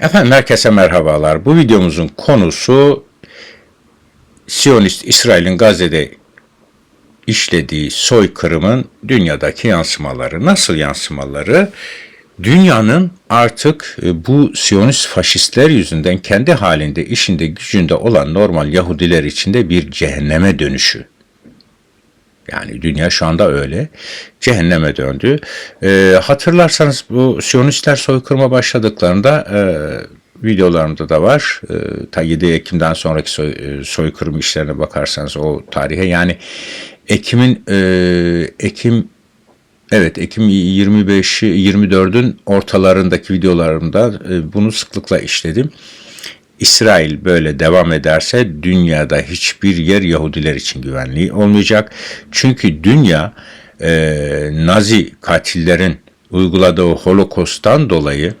Efendim herkese merhabalar. Bu videomuzun konusu Siyonist İsrail'in Gazze'de işlediği soykırımın dünyadaki yansımaları. Nasıl yansımaları? Dünyanın artık e, bu Siyonist faşistler yüzünden kendi halinde, işinde, gücünde olan normal Yahudiler içinde bir cehenneme dönüşü. Yani dünya şu anda öyle. Cehenneme döndü. Ee, hatırlarsanız bu Siyonistler soykırıma başladıklarında e, videolarımda da var. E, ta 7 Ekim'den sonraki soy, e, soykırım işlerine bakarsanız o tarihe yani Ekim'in e, Ekim Evet Ekim 25 24'ün ortalarındaki videolarımda e, bunu sıklıkla işledim. İsrail böyle devam ederse dünyada hiçbir yer Yahudiler için güvenli olmayacak. Çünkü dünya e, Nazi katillerin uyguladığı Holokost'tan dolayı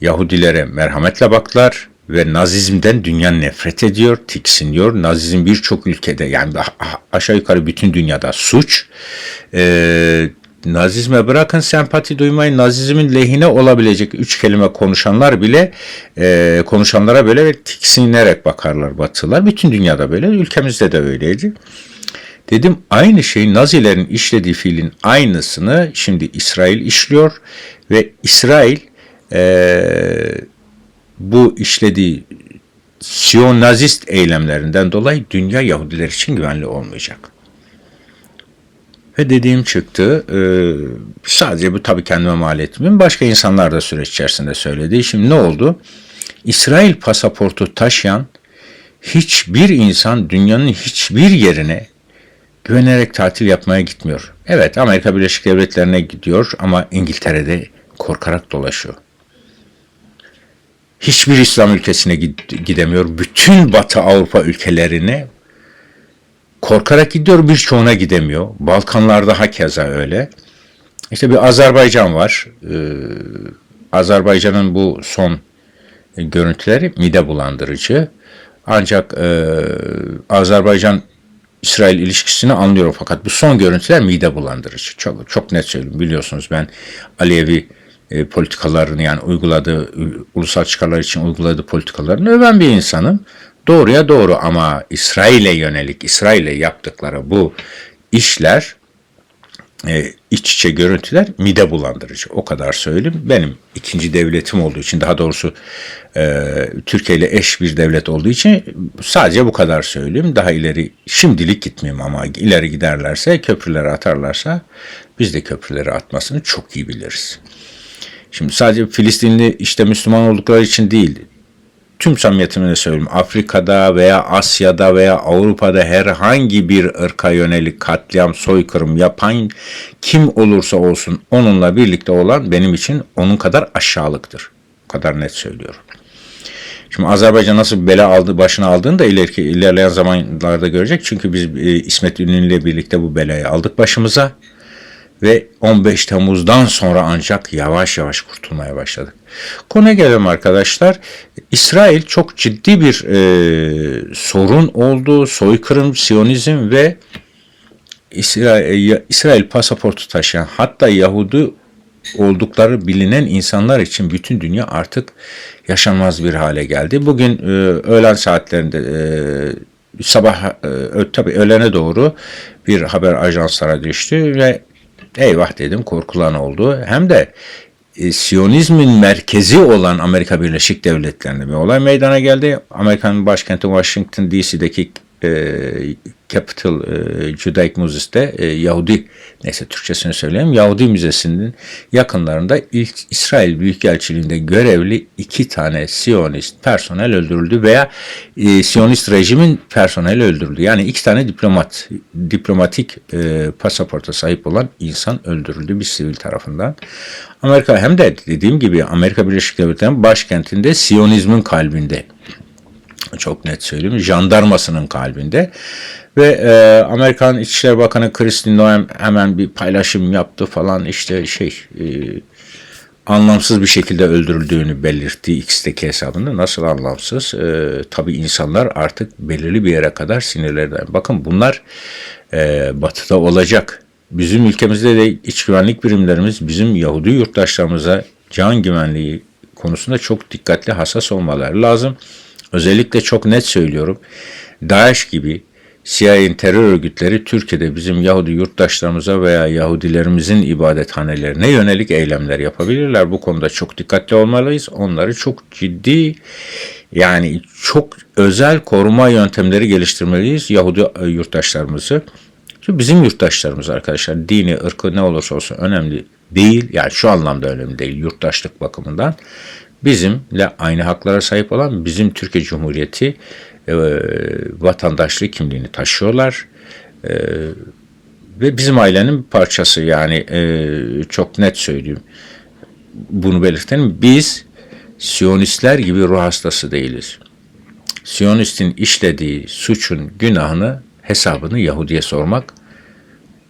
Yahudilere merhametle baktılar ve Nazizmden dünya nefret ediyor, tiksiniyor. Nazizm birçok ülkede yani aşağı yukarı bütün dünyada suç. Ee, Nazizme bırakın sempati duymayı, Nazizmin lehine olabilecek üç kelime konuşanlar bile e, konuşanlara böyle tiksinerek bakarlar Batılılar. Bütün dünyada böyle, ülkemizde de öyleydi. Dedim aynı şey Nazilerin işlediği fiilin aynısını şimdi İsrail işliyor ve İsrail e, bu işlediği Siyonazist eylemlerinden dolayı dünya Yahudiler için güvenli olmayacak. Ve dediğim çıktı. E, sadece bu tabii kendime mal etmiyorum. Başka insanlar da süreç içerisinde söyledi. Şimdi ne oldu? İsrail pasaportu taşıyan hiçbir insan dünyanın hiçbir yerine güvenerek tatil yapmaya gitmiyor. Evet Amerika Birleşik Devletleri'ne gidiyor ama İngiltere'de korkarak dolaşıyor. Hiçbir İslam ülkesine gidemiyor. Bütün Batı Avrupa ülkelerine korkarak gidiyor birçoğuna gidemiyor. Balkanlarda hakeza öyle. İşte bir Azerbaycan var. Ee, Azerbaycan'ın bu son görüntüleri mide bulandırıcı. Ancak e, Azerbaycan İsrail ilişkisini anlıyorum fakat bu son görüntüler mide bulandırıcı. Çok çok net söyleyeyim biliyorsunuz ben Aliyevi e, politikalarını yani uyguladığı ulusal çıkarlar için uyguladığı politikalarını öven bir insanım. Doğruya doğru ama İsrail'e yönelik, İsrail'e yaptıkları bu işler, e, iç içe görüntüler mide bulandırıcı. O kadar söyleyeyim. Benim ikinci devletim olduğu için, daha doğrusu e, Türkiye ile eş bir devlet olduğu için sadece bu kadar söyleyeyim. Daha ileri, şimdilik gitmeyeyim ama ileri giderlerse, köprüleri atarlarsa biz de köprüleri atmasını çok iyi biliriz. Şimdi sadece Filistinli işte Müslüman oldukları için değil, tüm samimiyetimle söyleyeyim Afrika'da veya Asya'da veya Avrupa'da herhangi bir ırka yönelik katliam, soykırım yapan kim olursa olsun onunla birlikte olan benim için onun kadar aşağılıktır. O kadar net söylüyorum. Şimdi Azerbaycan nasıl bela aldı, başına aldığını da ileriki, ilerleyen zamanlarda görecek. Çünkü biz e, İsmet İnönü ile birlikte bu belayı aldık başımıza ve 15 Temmuz'dan sonra ancak yavaş yavaş kurtulmaya başladık. Konuya gelelim arkadaşlar. İsrail çok ciddi bir e, sorun oldu. Soykırım, Siyonizm ve İsrail, e, İsrail pasaportu taşıyan hatta Yahudi oldukları bilinen insanlar için bütün dünya artık yaşanmaz bir hale geldi. Bugün e, öğlen saatlerinde e, sabah e, tabii öğlene doğru bir haber ajanslara düştü ve eyvah dedim korkulan oldu. Hem de e, Siyonizmin merkezi olan Amerika Birleşik Devletleri'nde bir olay meydana geldi. Amerika'nın başkenti Washington DC'deki e, Capital e, Judaic Müzesi'de e, Yahudi neyse Türkçesini söyleyeyim Yahudi Müzesi'nin yakınlarında ilk İsrail Büyükelçiliğinde görevli iki tane Siyonist personel öldürüldü veya e, Siyonist rejimin personeli öldürüldü. Yani iki tane diplomat diplomatik e, pasaporta sahip olan insan öldürüldü bir sivil tarafından. Amerika hem de dediğim gibi Amerika Birleşik Devletleri'nin başkentinde Siyonizmin kalbinde çok net söyleyeyim jandarmasının kalbinde ve e, Amerikan İçişleri Bakanı Christine Noem hemen bir paylaşım yaptı falan işte şey e, anlamsız bir şekilde öldürüldüğünü belirtti X'teki hesabında. Nasıl anlamsız? E, tabii insanlar artık belirli bir yere kadar sinirlerden. Bakın bunlar e, batıda olacak. Bizim ülkemizde de iç güvenlik birimlerimiz bizim Yahudi yurttaşlarımıza can güvenliği konusunda çok dikkatli, hassas olmaları lazım. Özellikle çok net söylüyorum. DAEŞ gibi CIA'nin terör örgütleri Türkiye'de bizim Yahudi yurttaşlarımıza veya Yahudilerimizin ibadethanelerine yönelik eylemler yapabilirler. Bu konuda çok dikkatli olmalıyız. Onları çok ciddi yani çok özel koruma yöntemleri geliştirmeliyiz Yahudi yurttaşlarımızı. Çünkü bizim yurttaşlarımız arkadaşlar dini, ırkı ne olursa olsun önemli değil. Yani şu anlamda önemli değil yurttaşlık bakımından. Bizimle aynı haklara sahip olan bizim Türkiye Cumhuriyeti e, vatandaşlık kimliğini taşıyorlar. E, ve bizim ailenin parçası yani e, çok net söyleyeyim. Bunu belirtelim. Biz Siyonistler gibi ruh hastası değiliz. Siyonistin işlediği suçun günahını hesabını Yahudi'ye sormak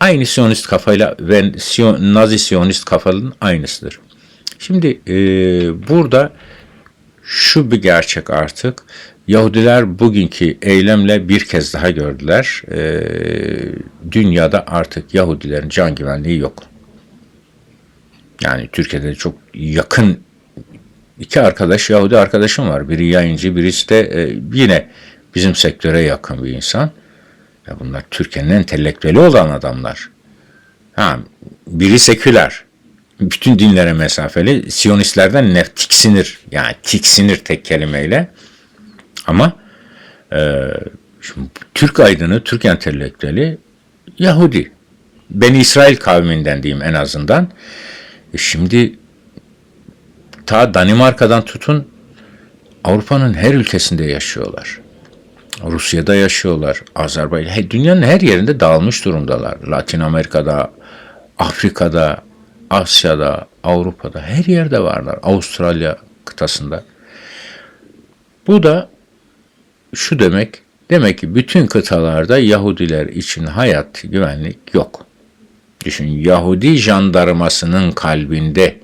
aynı Siyonist kafayla ve Siyon, Nazi Siyonist kafanın aynısıdır. Şimdi e, burada şu bir gerçek artık Yahudiler bugünkü eylemle bir kez daha gördüler. E, dünyada artık Yahudilerin can güvenliği yok. Yani Türkiye'de çok yakın iki arkadaş Yahudi arkadaşım var. Biri yayıncı, birisi de e, yine bizim sektöre yakın bir insan. Ya bunlar Türkiye'nin entelektüeli olan adamlar. Ha, biri seküler. Bütün dinlere mesafeli. Siyonistlerden nef tiksinir. Yani tiksinir tek kelimeyle. Ama e, şimdi, Türk aydını, Türk entelektüeli Yahudi. Ben İsrail kavminden diyeyim en azından. E şimdi ta Danimarka'dan tutun Avrupa'nın her ülkesinde yaşıyorlar. Rusya'da yaşıyorlar, Azerbaycan, dünyanın her yerinde dağılmış durumdalar. Latin Amerika'da, Afrika'da, Asya'da, Avrupa'da her yerde varlar. Avustralya kıtasında. Bu da şu demek, demek ki bütün kıtalarda Yahudiler için hayat, güvenlik yok. Düşün Yahudi jandarmasının kalbinde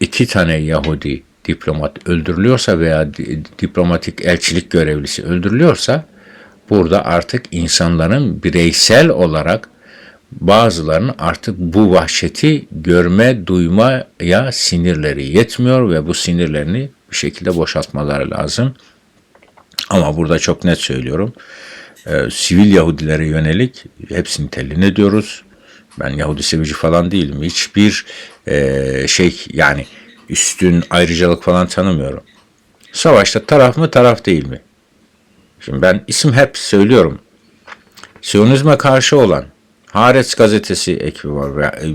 iki tane Yahudi diplomat öldürülüyorsa veya diplomatik elçilik görevlisi öldürülüyorsa burada artık insanların bireysel olarak bazılarının artık bu vahşeti görme, duymaya sinirleri yetmiyor ve bu sinirlerini bir şekilde boşaltmaları lazım. Ama burada çok net söylüyorum. E, sivil Yahudilere yönelik hepsini telin ediyoruz. Ben Yahudi sevici falan değilim. Hiçbir e, şey yani üstün ayrıcalık falan tanımıyorum. Savaşta taraf mı taraf değil mi? Şimdi ben isim hep söylüyorum. Siyonizme karşı olan Haaretz gazetesi ekibi var. E,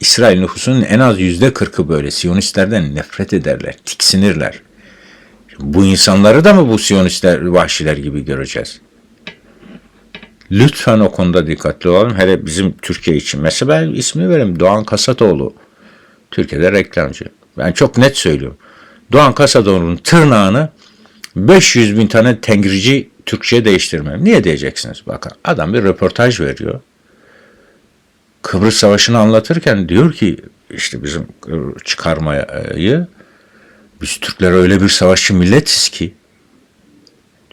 İsrail nüfusunun en az yüzde kırkı böyle. Siyonistlerden nefret ederler, tiksinirler. Bu insanları da mı bu Siyonistler, vahşiler gibi göreceğiz? Lütfen o konuda dikkatli olalım. Hele bizim Türkiye için. Mesela ben ismi vereyim Doğan Kasatoğlu. Türkiye'de reklamcı. Ben çok net söylüyorum. Doğan Kasadoğlu'nun tırnağını 500 bin tane tengrici Türkçe'ye değiştirmem. Niye diyeceksiniz? Bakın adam bir röportaj veriyor. Kıbrıs Savaşı'nı anlatırken diyor ki işte bizim çıkarmayı biz Türkler öyle bir savaşçı milletiz ki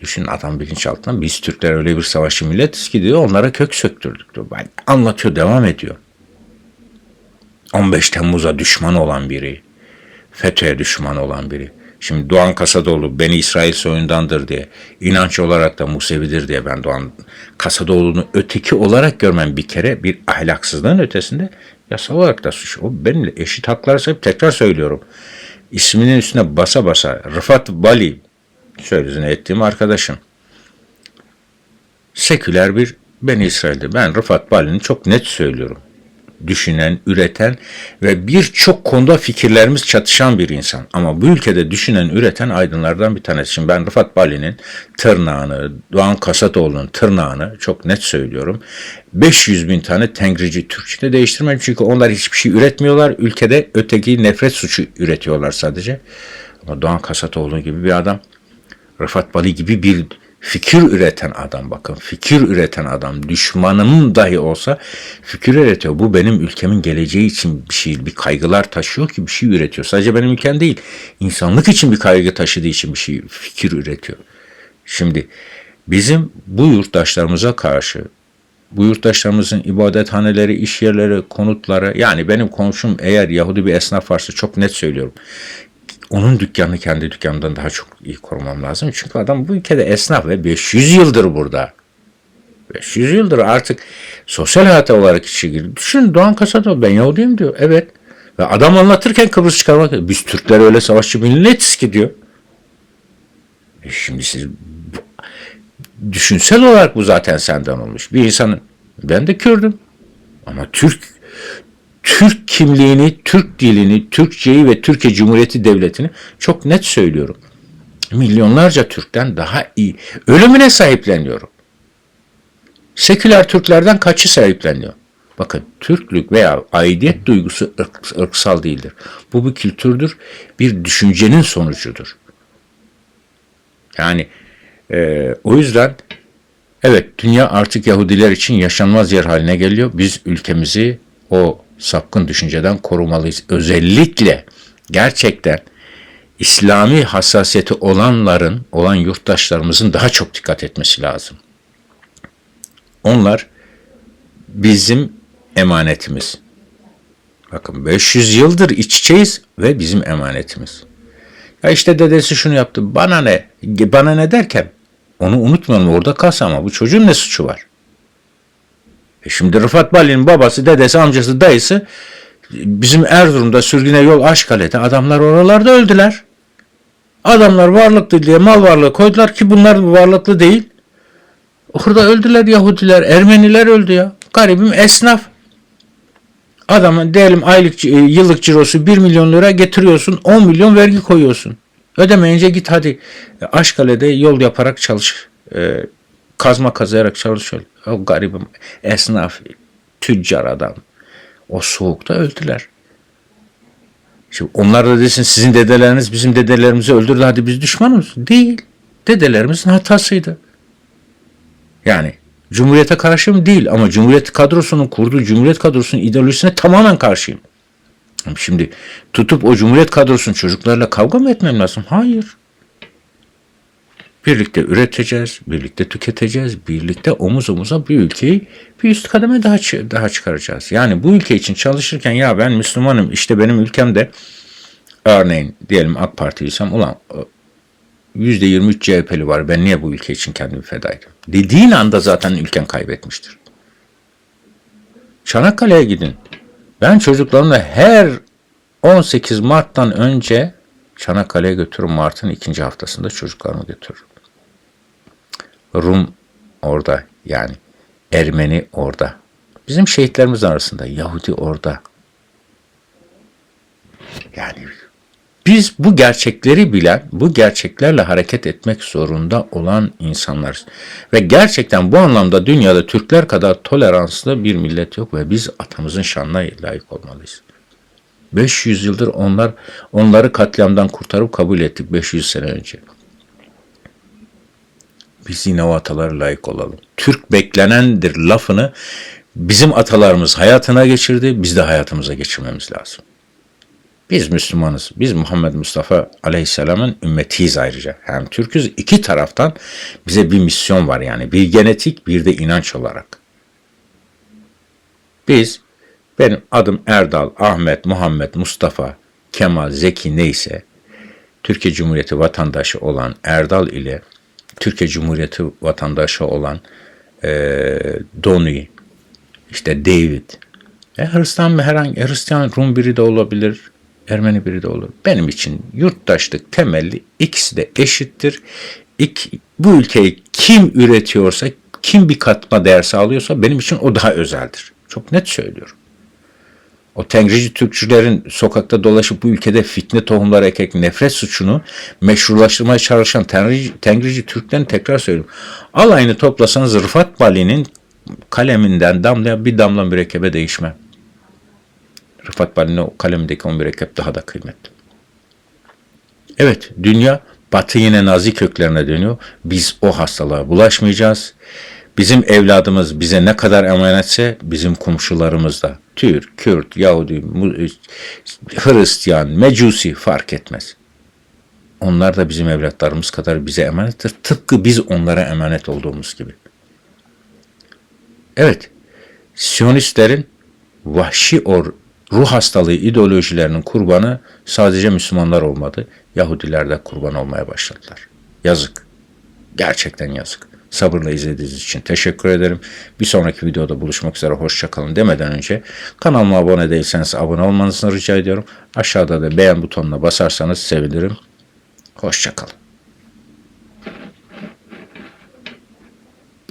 Düşün adam bilinçaltından biz Türkler öyle bir savaşçı milletiz ki diyor onlara kök söktürdük diyor. Anlatıyor devam ediyor. 15 Temmuz'a düşman olan biri. FETÖ'ye düşman olan biri. Şimdi Doğan Kasadoğlu beni İsrail soyundandır diye, inanç olarak da Musevidir diye ben Doğan Kasadoğlu'nu öteki olarak görmem bir kere bir ahlaksızlığın ötesinde yasal olarak da suç. O benimle eşit haklar sahip tekrar söylüyorum. İsminin üstüne basa basa Rıfat Bali sözünü ettiğim arkadaşım. Seküler bir ben İsrail'de ben Rıfat Bali'ni çok net söylüyorum düşünen, üreten ve birçok konuda fikirlerimiz çatışan bir insan. Ama bu ülkede düşünen, üreten aydınlardan bir tanesi. Şimdi ben Rıfat Bali'nin tırnağını, Doğan Kasatoğlu'nun tırnağını çok net söylüyorum. 500 bin tane tengrici Türkçe'de değiştirmem. Çünkü onlar hiçbir şey üretmiyorlar. Ülkede öteki nefret suçu üretiyorlar sadece. Ama Doğan Kasatoğlu gibi bir adam, Rıfat Bali gibi bir fikir üreten adam bakın fikir üreten adam düşmanım dahi olsa fikir üretiyor. Bu benim ülkemin geleceği için bir şey bir kaygılar taşıyor ki bir şey üretiyor. Sadece benim ülkem değil insanlık için bir kaygı taşıdığı için bir şey fikir üretiyor. Şimdi bizim bu yurttaşlarımıza karşı bu yurttaşlarımızın ibadethaneleri, iş yerleri, konutları yani benim komşum eğer Yahudi bir esnaf varsa çok net söylüyorum. Onun dükkanını kendi dükkanımdan daha çok iyi korumam lazım. Çünkü adam bu ülkede esnaf ve 500 yıldır burada. 500 yıldır artık sosyal hayata olarak içi girdi. Düşün Doğan Kasada ben Yahudiyim diyor. Evet. Ve adam anlatırken Kıbrıs çıkarmak. Biz Türkler öyle savaşçı milletiz ki diyor. E şimdi siz düşünsel olarak bu zaten senden olmuş. Bir insanın ben de Kürdüm. Ama Türk Türk kimliğini, Türk dilini, Türkçeyi ve Türkiye Cumhuriyeti Devleti'ni çok net söylüyorum. Milyonlarca Türk'ten daha iyi. Ölümüne sahipleniyorum. Seküler Türklerden kaçı sahipleniyor? Bakın Türklük veya aidiyet duygusu ırk- ırksal değildir. Bu bir kültürdür, bir düşüncenin sonucudur. Yani e, o yüzden evet dünya artık Yahudiler için yaşanmaz yer haline geliyor. Biz ülkemizi o sapkın düşünceden korumalıyız. Özellikle gerçekten İslami hassasiyeti olanların, olan yurttaşlarımızın daha çok dikkat etmesi lazım. Onlar bizim emanetimiz. Bakın 500 yıldır iç içeyiz ve bizim emanetimiz. Ya işte dedesi şunu yaptı. Bana ne? Bana ne derken onu unutmayalım orada kalsa ama bu çocuğun ne suçu var? E şimdi Rıfat Bali'nin babası, dedesi, amcası, dayısı bizim Erzurum'da sürgüne yol Aşkale'de adamlar oralarda öldüler. Adamlar varlıklı diye mal varlığı koydular ki bunlar varlıklı değil. Orada öldüler Yahudiler, Ermeniler öldü ya. Garibim esnaf. Adamın diyelim aylık e, yıllık cirosu 1 milyon lira getiriyorsun 10 milyon vergi koyuyorsun. Ödemeyince git hadi e, Aşkale'de yol yaparak çalış. E, kazma kazıyarak çalış. O garibim esnaf, tüccar adam. O soğukta öldüler. Şimdi onlar da desin sizin dedeleriniz bizim dedelerimizi öldürdü hadi biz düşmanız. Değil. Dedelerimizin hatasıydı. Yani Cumhuriyete karşıyım değil ama Cumhuriyet kadrosunun kurduğu Cumhuriyet kadrosunun ideolojisine tamamen karşıyım. Şimdi tutup o Cumhuriyet kadrosunun çocuklarla kavga mı etmem lazım? Hayır. Birlikte üreteceğiz, birlikte tüketeceğiz, birlikte omuz omuza bir ülkeyi bir üst kademe daha daha çıkaracağız. Yani bu ülke için çalışırken ya ben Müslümanım işte benim ülkemde örneğin diyelim AK Partiliysem ulan %23 CHP'li var. Ben niye bu ülke için kendimi feda ediyorum? Dediğin anda zaten ülken kaybetmiştir. Çanakkale'ye gidin. Ben çocuklarımla her 18 Mart'tan önce Çanakkale'ye götürürüm. Mart'ın ikinci haftasında çocuklarımı götürürüm. Rum orada yani Ermeni orada. Bizim şehitlerimiz arasında Yahudi orada. Yani biz bu gerçekleri bilen, bu gerçeklerle hareket etmek zorunda olan insanlarız. Ve gerçekten bu anlamda dünyada Türkler kadar toleranslı bir millet yok ve biz atamızın şanına layık olmalıyız. 500 yıldır onlar onları katliamdan kurtarıp kabul ettik 500 sene önce. Biz yine o atalara layık olalım. Türk beklenendir lafını bizim atalarımız hayatına geçirdi, biz de hayatımıza geçirmemiz lazım. Biz Müslümanız. Biz Muhammed Mustafa Aleyhisselam'ın ümmetiyiz ayrıca. Hem Türk'üz iki taraftan bize bir misyon var yani. Bir genetik bir de inanç olarak. Biz benim adım Erdal, Ahmet, Muhammed, Mustafa, Kemal, Zeki neyse Türkiye Cumhuriyeti vatandaşı olan Erdal ile Türkiye Cumhuriyeti vatandaşı olan e, Doni, işte David, e, Hristiyan herhangi Hristiyan Rum biri de olabilir, Ermeni biri de olur. Benim için yurttaşlık temelli ikisi de eşittir. İk, bu ülkeyi kim üretiyorsa, kim bir katma değer sağlıyorsa benim için o daha özeldir. Çok net söylüyorum. O Tengrici Türkçülerin sokakta dolaşıp bu ülkede fitne tohumları ekerek nefret suçunu meşrulaştırmaya çalışan Tengrici, Tengrici Türklerin tekrar söylüyorum. Alayını toplasanız Rıfat Bali'nin kaleminden damlayan bir damla mürekkebe değişmem. Rıfat Bali'nin o kalemindeki o mürekkep daha da kıymetli. Evet, dünya batı yine nazi köklerine dönüyor. Biz o hastalığa bulaşmayacağız. Bizim evladımız bize ne kadar emanetse bizim komşularımız da Türk, Kürt, Yahudi, Hristiyan, Mecusi fark etmez. Onlar da bizim evlatlarımız kadar bize emanettir. Tıpkı biz onlara emanet olduğumuz gibi. Evet, Siyonistlerin vahşi o ruh hastalığı ideolojilerinin kurbanı sadece Müslümanlar olmadı. Yahudiler de kurban olmaya başladılar. Yazık. Gerçekten yazık. Sabırla izlediğiniz için teşekkür ederim. Bir sonraki videoda buluşmak üzere hoşçakalın demeden önce kanalıma abone değilseniz abone olmanızı rica ediyorum. Aşağıda da beğen butonuna basarsanız sevinirim. Hoşçakalın.